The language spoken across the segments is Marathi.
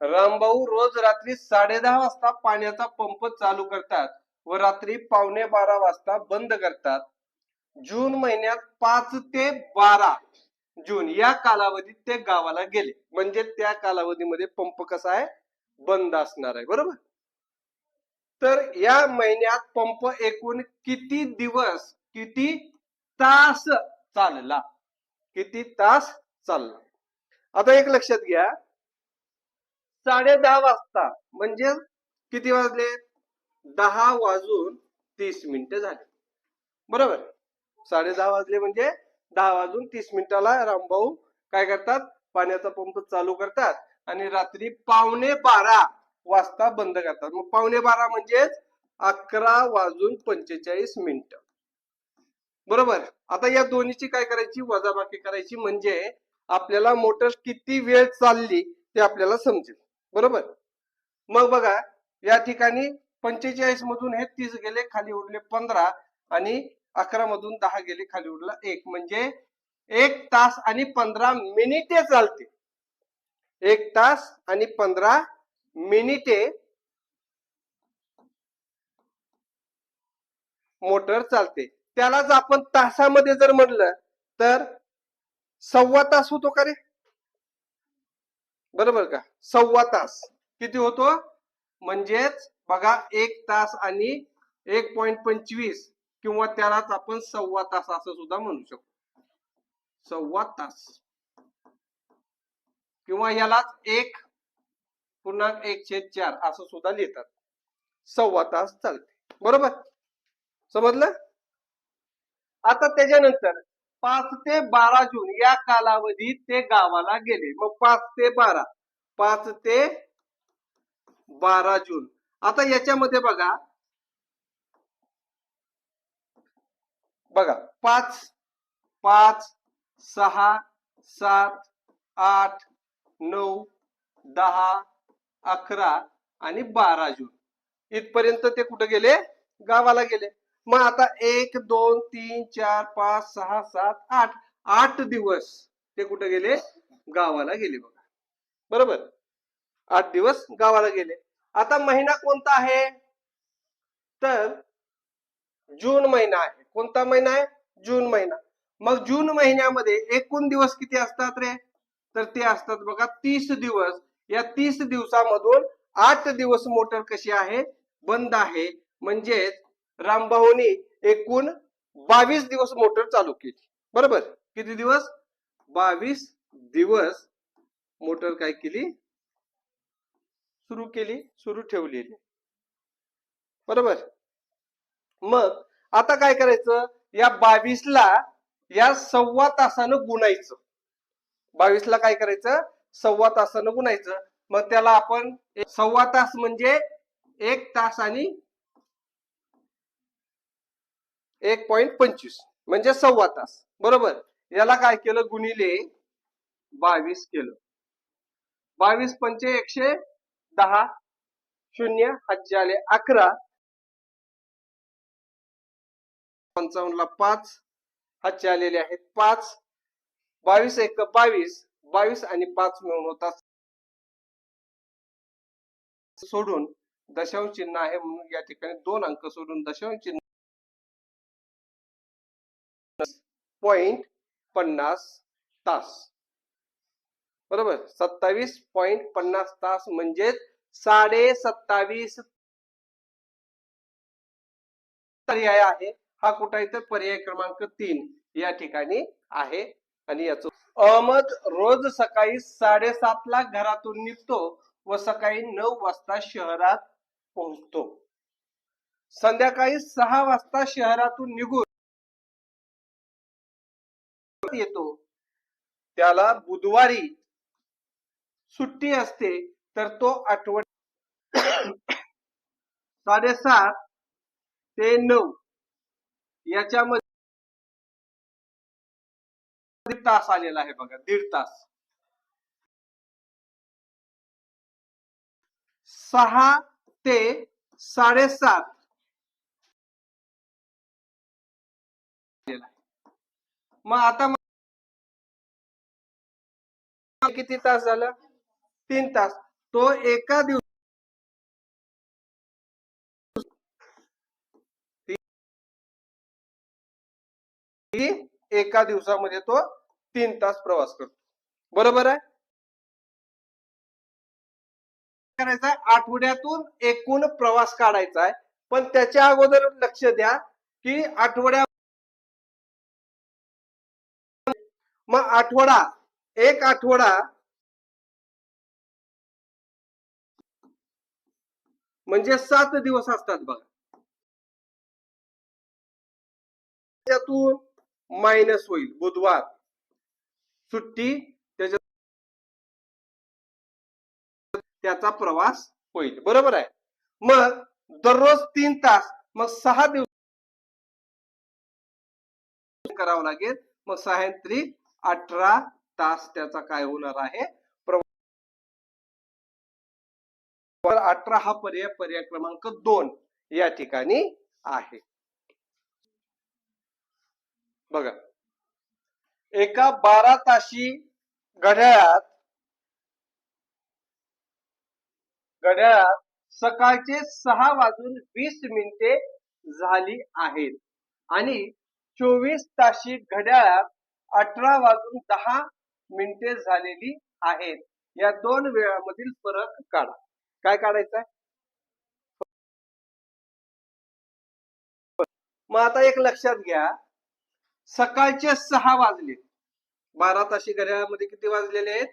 रामभाऊ रोज रात्री साडे दहा वाजता पाण्याचा पंप चालू करतात व रात्री पावणे बारा वाजता बंद करतात. जून महिन्यात पाच ते बारा जून या कालावधीत ते गावाला गेले. म्हणजे त्या कालावधीमध्ये पंप कसा आहे? बंद असणार आहे. बरोबर? तर या महिन्यात पंप एकूण किती दिवस किती तास चालला? किती तास चालला? आता एक लक्षात घ्या. साडे दहा वाजता म्हणजे किती वाजले? दहा वाजून तीस मिनिटं झाले. बरोबर? साडे दहा वाजले म्हणजे दहा वाजून तीस मिनिटाला रामभाऊ काय करतात? पाण्याचा पंप चालू करतात आणि रात्री पावणे बारा वाजता बंद करतात. मग पावणे बारा म्हणजेच अकरा वाजून पंचेचाळीस मिनिट. बरोबर? आता या दोन्हीची काय करायची? वजाबाकी करायची म्हणजे आपल्याला मोटर किती वेळ चालली ते आपल्याला समजेल. बरोबर? मग बघा या ठिकाणी पंचेचाळीस मधून हे तीस गेले खाली उडले पंधरा आणि अकरा मधून दहा गेले खाली उडला एक. म्हणजे एक तास आणि पंधरा मिनिटे चालते. एक तास आणि पंधरा मिनिटे मोटर चालते. त्यालाच आपण तासामध्ये जर म्हणलं तर सव्वा तास होतो का रे? बरोबर का? सव्वा तास. किती होतो? म्हणजेच बघा एक तास आणि एक पॉइंट पंचवीस किंवा त्यालाच आपण सव्वा तास असं सुद्धा म्हणू शकतो. सव्वा तास. किंवा यालाच एक पूर्णांक एक छेद चार असं सुद्धा लिहितात. सव्वा तास चालते. बरोबर? समजलं? आता त्याच्यानंतर पाच ते बारा जून या कालावधीत ते गावाला गेले. मग पाच ते बारा पाच ते बारा जून. आता याच्यामध्ये बघा बघा पाच पाच सहा सात आठ नऊ दहा अकरा आणि बारा जून. इथपर्यंत ते कुठे गेले? गावाला गेले. मग आता एक दोन तीन चार पाच सहा सात आठ. आठ दिवस ते कुठे गेले? गावाला गेले बघा. बरोबर? आठ दिवस गावाला गेले. आता महिना कोणता आहे? तर जून महिना आहे. कोणता महिना आहे? जून महिना. मग जून महिन्यामध्ये एकूण दिवस किती असतात रे? तर ते असतात बघा तीस दिवस. या तीस दिवसामधून आठ दिवस मोटर कशी आहे? बंद आहे. म्हणजेच रामभाऊनी एकूण बावीस दिवस मोटर चालू केली. बरोबर? किती दिवस? बावीस दिवस मोटर काय केली? सुरू केली सुरू ठेवलेली. बरोबर? मग आता काय करायचं? या बावीसला या सव्वा तासानं गुणायचं. बावीसला काय करायचं? सव्वा तासानं गुणायचं. मग त्याला आपण सव्वा तास म्हणजे एक तास आणि एक पॉइंट पंचवीस म्हणजे सव्वा तास. बरोबर? याला काय केलं? गुणिले बावीस केलं. बावीस पंचे एकशे दहा शून्य हातचे आले अकरा. पंचावन्नला पाच हातचे आलेले आहेत पाच. बावीस एक बावीस. बावीस आणि पाच मिळून होतात. सोडून दशांश चिन्ह आहे म्हणून या ठिकाणी दोन अंक सोडून दशांश चिन्ह पॉइंट पन्नास तास. बरोबर? सत्तावीस पॉइंट पन्नास तास म्हणजेच साडे सत्तावीस पर्याय आहे. हा कुठं आहे तर पर्याय क्रमांक तीन या ठिकाणी आहे. आणि याच अहमद रोज सकाळी साडेसात ला घरातून निघतो व सकाळी नऊ वाजता शहरात पोहोचतो. संध्याकाळी सहा वाजता शहरातून निघून येतो. त्याला बुधवारी सुट्टी असते तर तो आठवड साडेसात ते नऊ याच्यामध्ये दीड तास आलेला आहे बघा दीड तास. सहा ते साडेसात मग आता किती तास झालं? तीन तास. तो एका दिवस एका दिवसामध्ये तो तीन तास प्रवास करतो. बरोबर आहे? करायचा आहे आठवड्यातून एकूण प्रवास काढायचा आहे. पण त्याच्या अगोदर लक्ष द्या की आठवड्या मग आठवडा एक आठवडा म्हणजे सात दिवस असतात बघा. त्याच्यातून मायनस होईल. बुधवार. सुट्टी त्याच्या त्याचा प्रवास होईल. बरोबर आहे? मग दररोज तीन तास मग सहा दिवस करावं लागेल. मग सहा अठरा तास त्याचा काय होणार आहे? अठरा हा पर्याय पर्याय क्रमांक दोन या ठिकाणी आहे. बघा. एका बारा ताशी घड्याळात घड्याळात सकाळचे सहा वाजून वीस मिनिटे झाली आहेत. आणि चोवीस ताशी घड्याळात अठरा वाजून दहा मिनिटे झालेली आहेत. या दोन वेळामधील फरक काढा. काय काढायचा मग आता एक लक्षात घ्या. सकाळचे सहा वाजले. बारा ताशी घड्याळामध्ये किती वाजलेले आहेत?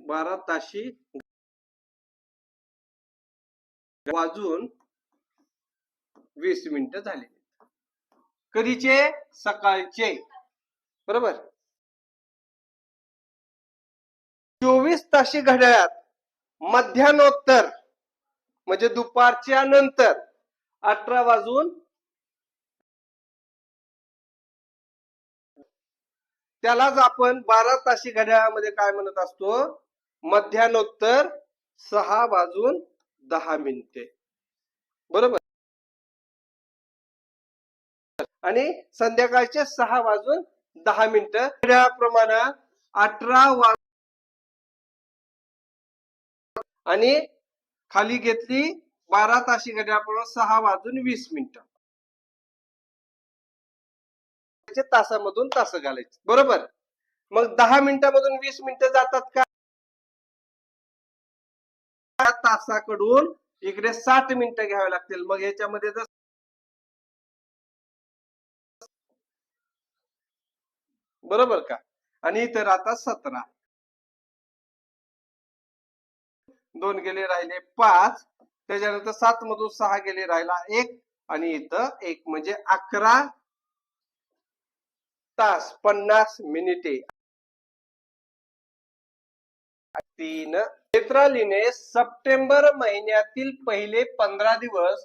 बारा ताशी वाजून वीस मिनिटं झाले कधीचे? सकाळचे. बरोबर? चोवीस ताशी घड्याळात मध्यानोत्तर म्हणजे दुपारच्या नंतर अठरा वाजून त्यालाच आपण बारा ताशी घड्याळामध्ये काय म्हणत असतो? मध्यान्नोत्तर सहा वाजून दहा मिनिटे. बरोबर? आणि संध्याकाळचे सहा वाजून दहा मिनिटं. घड्याळाप्रमाणे अठरा वाज आणि खाली घेतली बारा ताशी घड्याळाप्रमाणे सहा वाजून वीस मिनिटं. तासामधून तास घालायचे. बरोबर? मग दहा मिनिटामधून वीस मिनिटं जातात का? तासाकडून इकडे साठ मिनिटं घ्यावे लागतील. मग याच्यामध्ये जर बरोबर का? आणि इतर आता सतरा. दोन गेले राहिले पाच. त्याच्यानंतर सात मधून सहा गेले राहिला एक. आणि इथं एक म्हणजे अकरा तास पन्नास मिनिटे. तीन. नेत्रालीने सप्टेंबर महिन्यातील पहिले पंधरा दिवस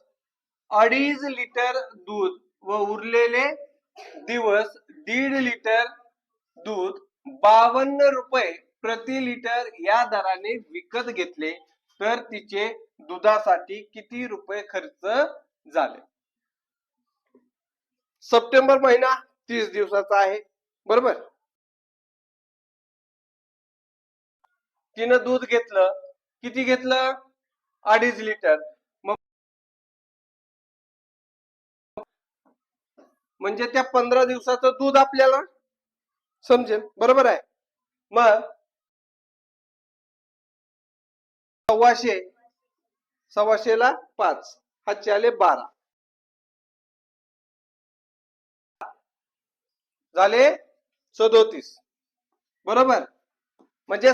अडीच लिटर दूध व उरलेले दिवस दीड लिटर दूध बावन्न रुपये प्रति लिटर या दराने विकत घेतले तर तिचे दुधासाठी किती रुपये खर्च झाले? सप्टेंबर महिना तीस दिवसाचा आहे बरोबर? तिनं दूध घेतलं किती घेतलं? अडीच लिटर. मग म्हणजे त्या पंधरा दिवसाचं दूध आपल्याला समजेल बरोबर आहे? मग सव्वाशे. सव्वाशेला पाच. हातचे आले बारा. झाले सदोतीस. बरोबर? म्हणजे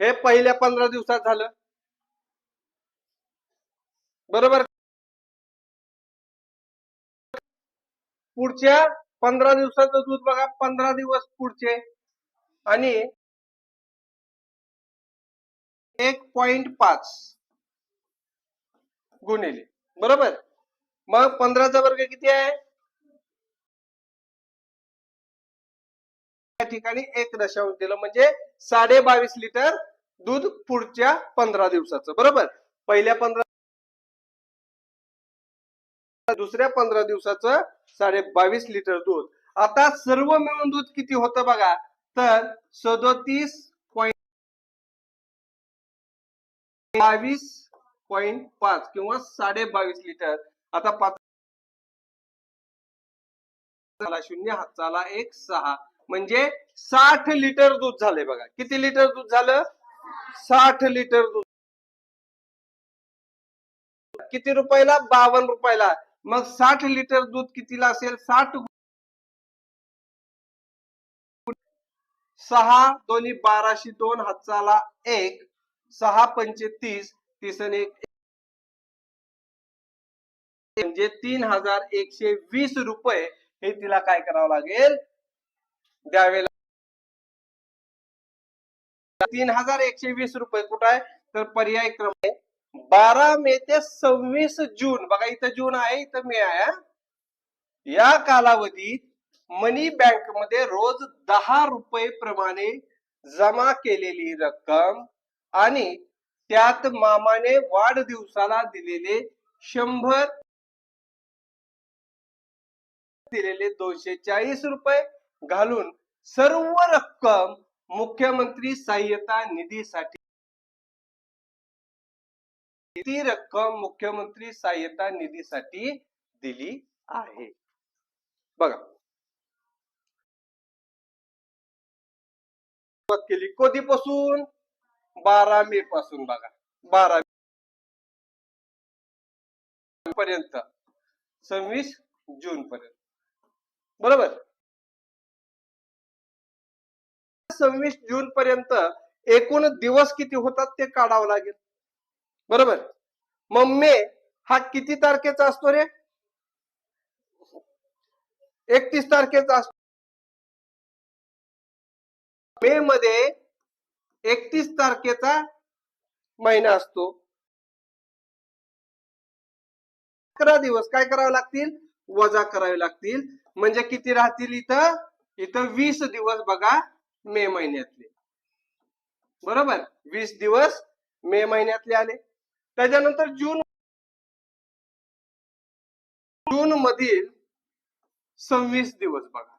हे पहिल्या पंधरा दिवसात झालं. बरोबर? पुढच्या पंधरा दिवसाचं दूध बघा पंधरा दिवस पुढचे. आणि एक पॉइंट पाच गुणिले. बरोबर? मग पंधराचा वर्ग किती आहे? या ठिकाणी एक दशांश दिलं. म्हणजे साडे बावीस लिटर दूध पुढच्या पंधरा दिवसाचं. बरोबर? पहिल्या पंधरा दुसऱ्या पंधरा दिवसाचं साडे बावीस लिटर दूध. आता सर्व मिळून दूध किती होतं बघा? तर सदोतीस बावीस पॉईंट पाच किंवा साडे बावीस लिटर. आता पाच शून्य हाताला एक सहा. म्हणजे साठ लिटर दूध झाले बघा. किती लिटर दूध झालं? साठ लिटर दूध. किती रुपयाला? बावन्न रुपयाला. मग साठ लिटर दूध कितीला असेल? साठ सहा दोन्ही बाराशे दोन हाताला एक. सहा पंचे तीस तीस आणि एक. म्हणजे तीन हजार एकशे वीस रुपये हे तिला काय करावं लागेल? द्यावे लागेल. तीन हजार एकशे वीस रुपये कुठं आहे? तर पर्याय क्रम आहे बारा मे ते सव्वीस जून. बघा इथं जून आहे इथं मे आहे या कालावधीत मनी बँकमध्ये रोज दहा रुपये प्रमाणे जमा केलेली रक्कम आणि त्यात मामाने वाढदिवसाला दिलेले शंभर दिलेले दोनशे चाळीस रुपये घालून सर्व रक्कम मुख्यमंत्री सहाय्यता निधीसाठी ती रक्कम मुख्यमंत्री सहाय्यता निधीसाठी दिली आहे. बघा. सुरुवात केली. कधीपासून? बारा मे पासून बघा. बारा पर्यंत. सव्वीस जून पर्यंत. बरोबर? सव्वीस जून पर्यंत एकूण दिवस किती होतात ते काढावं लागेल. बरोबर? मग मे हा किती तारखेचा असतो रे? एकतीस तारखेचा असतो. मे मध्ये एकतीस तारखेचा महिना असतो. अकरा दिवस काय करावे लागतील? वजा करावे लागतील. म्हणजे किती राहतील इथं? इथं वीस दिवस बघा मे महिन्यातले. बरोबर? वीस दिवस मे महिन्यातले आले. त्याच्यानंतर जून जून मधील सव्वीस दिवस बघा.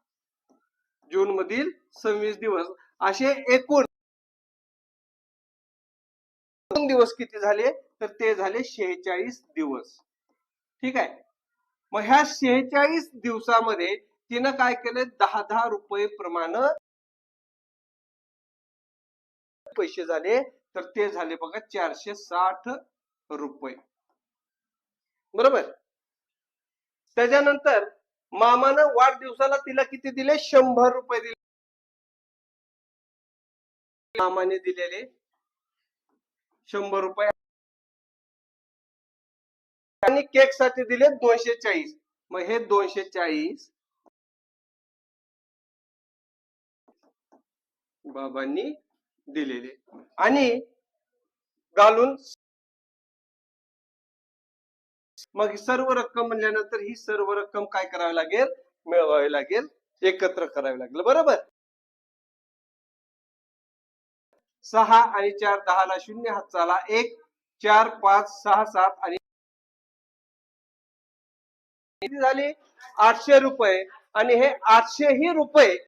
जून मधील सव्वीस दिवस. असे एकूण दोन दिवस किती झाले? तर ते झाले शेहेचाळीस दिवस. ठीक आहे? मग ह्या शेहेचाळीस दिवसामध्ये तिनं काय केलं? दहा दहा रुपये प्रमाण पैसे झाले. तर ते झाले बघा चारशे साठ रुपये. बरोबर? त्याच्यानंतर मामानं वाढदिवसाला तिला किती दिले? शंभर रुपये दिले. मामाने दिलेले. शंभर रुपये. आणि केकसाठी दिले दोनशे चाळीस. मग हे दोनशे चाळीस. बाबांनी दिलेले. आणि घालून मग सर्व रक्कम म्हणल्यानंतर ही सर्व रक्कम काय करावी लागेल? मिळवावी लागेल. एकत्र करावी लागेल. बरोबर? सहा आणि चार दहाला शून्य हाताला एक चार पाच सहा सात आणि झाले? आठशे रुपये. आणि हे आठशे ही रुपये